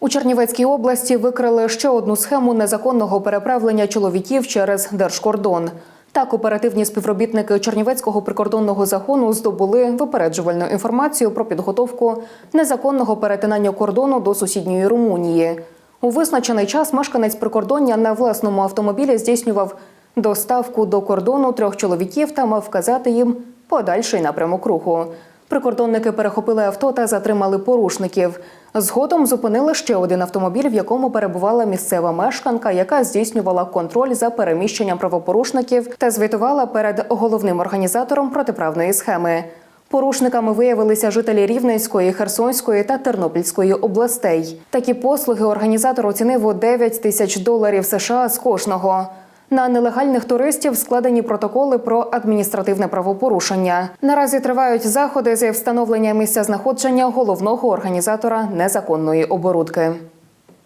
У Чернівецькій області викрили ще одну схему незаконного переправлення чоловіків через держкордон. Так, оперативні співробітники Чернівецького прикордонного загону здобули випереджувальну інформацію про підготовку незаконного перетинання кордону до сусідньої Румунії. У визначений час мешканець прикордоння на власному автомобілі здійснював доставку до кордону трьох чоловіків та мав вказати їм подальший напрямок руху. Прикордонники перехопили авто та затримали порушників. Згодом зупинили ще один автомобіль, в якому перебувала місцева мешканка, яка здійснювала контроль за переміщенням правопорушників та звітувала перед головним організатором протиправної схеми. Порушниками виявилися жителі Рівненської, Херсонської та Тернопільської областей. Такі послуги організатор оцінив у 9 тисяч доларів США з кожного. На нелегальних туристів складені протоколи про адміністративне правопорушення. Наразі тривають заходи зі встановлення місця знаходження головного організатора незаконної оборудки.